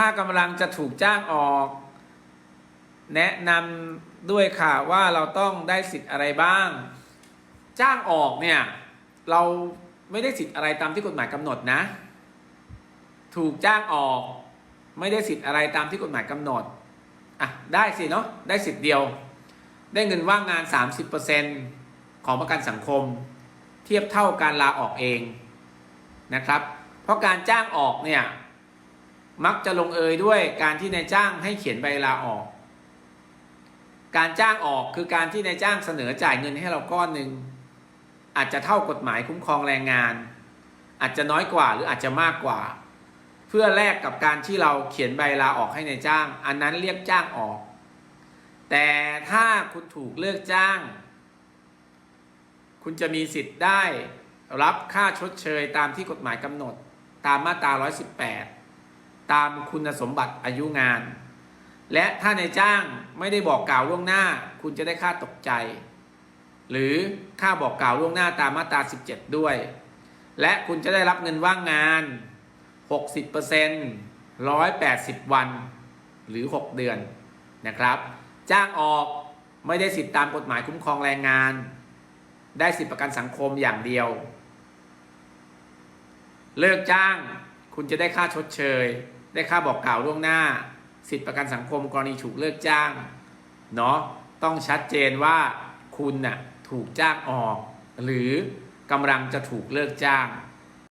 ถ้ากำลังจะถูกจ้างออก แนะนำด้วยค่ะว่าเราต้องได้สิทธิ์อะไรบ้าง จ้างออกเนี่ยเราไม่ได้สิทธิ์อะไรตามที่กฎหมายกำหนดนะ ถูกจ้างออก ไม่ได้สิทธิ์อะไรตามที่กฎหมายกำหนดอะได้สิเนาะได้สิทธิ์เดียว ได้เงินว่างงาน 30%ของประกันสังคม เทียบเท่าการลาออกเองนะครับ เพราะการจ้างออกเนี่ย มักจะลงเอยด้วยการที่นายจ้างให้เขียนใบลาออก การจ้างออกคือการที่นายจ้างเสนอจ่ายเงินให้เราก้อนหนึ่งอาจจะเท่ากฎหมายคุ้มครองแรงงาน อาจจะน้อยกว่าหรืออาจจะมากกว่า เพื่อแลกกับการที่เราเขียนใบลาออกให้นายจ้าง อันนั้นเรียกจ้างออก แต่ถ้าคุณถูกเลิกจ้าง คุณจะมีสิทธิ์ได้รับค่าชดเชยตามที่กฎหมายกำหนดตามมาตรา 118 ตามคุณสมบัติอายุงาน และถ้านายจ้างไม่ได้บอกกล่าวล่วงหน้า คุณจะได้ค่าตกใจ หรือค่าบอกกล่าวล่วงหน้าตามมาตรา 17 ด้วย และคุณจะได้รับเงินว่างงาน 60% 180 วัน หรือ 6 เดือนนะครับ จ้างออกไม่ได้สิทธิตามกฎหมายคุ้มครองแรงงาน ได้สิทธิประกันสังคมอย่างเดียว เลิกจ้างคุณจะได้ค่าชดเชย ได้ค่าบอกกล่าวล่วงหน้า สิทธิประกันสังคมกรณีถูกเลิกจ้างเนาะต้องชัดเจนว่าคุณน่ะถูกจ้างออก หรือกำลังจะถูกเลิกจ้าง